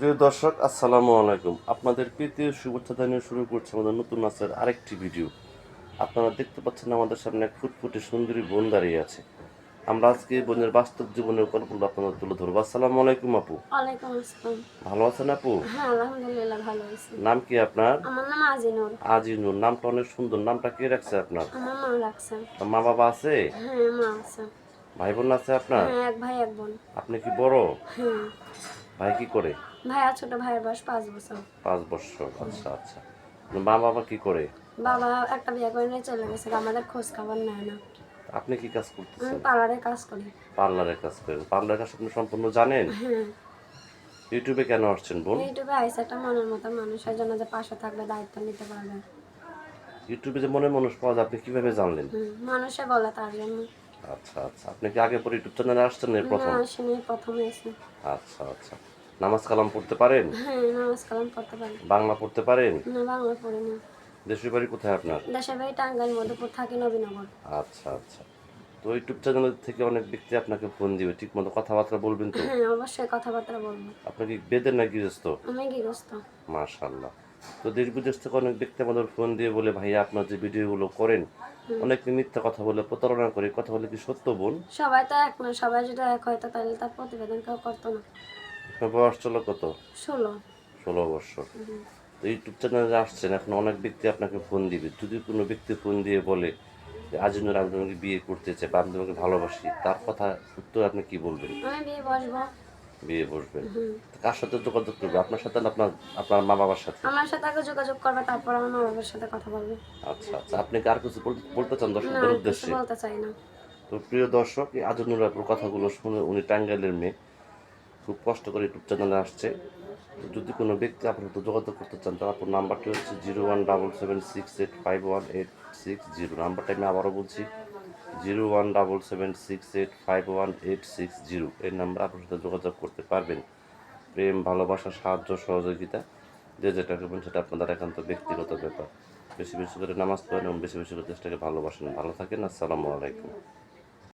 প্রিয় দর্শক আসসালামু আলাইকুম। আপনাদের প্রীতীয় শুভেচ্ছা জানিয়ে শুরু করছে আমাদের নতুন নাচের আরেকটি ভিডিও। আপনারা দেখতে পাচ্ছেন আমাদের সামনে এক ফুটফুটে সুন্দরী বোন দাঁড়িয়ে আছে। আমরা আজকে বোনের বাস্তব জীবনের গল্পগুলো আপনাদের তুলে ধরবো। আসসালামু আলাইকুম আপু। ভালো আছেন আপু? হ্যাঁ আছি। নাম কি আপনার? আজিনুর। নামটা অনেক সুন্দর। নামটা কে রাখছে আপনার? মা বাবা আছে? হ্যাঁ মা ভাই বোন আছে আপনার? হ্যাঁ আপনি কি বড়? ভাই কি করে? ভাইয়া ছোট ভাইয়ের বয়স পাঁচ বছর। পাঁচ বছর আচ্ছা আচ্ছা। মা বাবা কি করে? বাবা একটা বিয়ে করে নিয়ে চলে গেছে আমাদের খোঁজ খবর নেয় না। আপনি কি কাজ আমি করতেছেন পার্লারে কাজ করি। পার্লারে কাজ করেন। পার্লারের কাজ আপনি সম্পূর্ণ জানেন? হ্যাঁ। ইউটিউবে কেন আসছেন বোন? ইউটিউবে আইসে একটা মনের মতো মানুষের জন্য যে পাশে থাকবে দায়িত্ব নিতে পারবে। ইউটিউবে যে মনে মানুষ পাওয়া যায় আপনি কীভাবে জানলেন? মানুষে বলে তার জন্য। আচ্ছা আচ্ছা। আপনি কি আগে পরে ইউটিউব চ্যানেলে আসছেন প্রথম না আসেনি প্রথমে এসে আচ্ছা আচ্ছা। নামাজ কালাম পড়তে পারেন? হ্যাঁ নামাজ কালাম পড়তে পারি। বাংলা পড়তে পারেন? না বাংলা পড়ি না। দেশের বাড়ি কোথায় আপনার? দেশের বাড়ি টাঙ্গাইল মধুপুর থাকি নবীনগর। আচ্ছা আচ্ছা। তো ইউটিউব চ্যানেল থেকে অনেক ব্যক্তি আপনাকে ফোন দিবে ঠিক মতো কথাবার্তা বলবেন তো? হ্যাঁ অবশ্যই কথাবার্তা বলব। আপনি কি বেদের না গৃহস্থ আমি গৃহস্থ মাশাল্লাহ তো দেশ বিদেশ থেকে অনেক ব্যক্তি আমাদের ফোন দিয়ে বলে ভাইয়া আপনার যে ভিডিওগুলো করেন অনেক মিথ্যা কথা বলে প্রতারণা করে কথা বলে কি সত্য বোন সবাই তো এক না সবাই যদি এক হয়তো তাহলে তার প্রতিবেদন কেউ করতো না। আপনার বয়স চলো কত? ষোলো। ষোলো বছর। তো ইউটিউব চ্যানেলে আসছেন এখন অনেক ব্যক্তি আপনাকে ফোন দিবে। যদি কোনো ব্যক্তি ফোন দিয়ে বলে যে আজনুর আমি তোমাকে বিয়ে করতে চাই বা আমি তোমাকে ভালোবাসি তার কথা উত্তর আপনি কি বলবেন? আমি বিয়ে বসবো। বিয়ে বসবেন তো কার সাথে যোগাযোগ করবে? আপনার সাথে না আপনার আপনার মা বাবার সাথে? আমার সাথে আগে যোগাযোগ করবে তারপর আমার মা বাবার সাথে কথা বলবে। আচ্ছা আচ্ছা। আপনি কি আর কিছু বলতে- চান দর্শকদের উদ্দেশ্যে? বলতে চাই না। তো প্রিয় দর্শক এই আজনুর আপুর কথাগুলো শুনে উনি টাঙ্গাইলের মেয়ে খুব কষ্ট করে ইউটিউব চ্যানেলে আসছে। যদি কোনো ব্যক্তি আপনার সাথে যোগাযোগ করতে চান তাহলে আপনার নাম্বারটি হচ্ছে zero one double seven six eight five one eight six zero. নাম্বারটা আমি আবারও বলছি zero one double seven six eight five one eight six zero এই নাম্বারে আপনার সাথে যোগাযোগ করতে পারবেন। প্রেম, ভালোবাসা, সাহায্য, সহযোগিতা যে যেটা করবেন সেটা আপনাদের একান্ত ব্যক্তিগত ব্যাপার। বেশি বেশি করে নামাজ পড়েন এবং বেশি বেশি করে দেশটাকে ভালোবাসেন। ভালো থাকেন, আসসালামু আলাইকুম।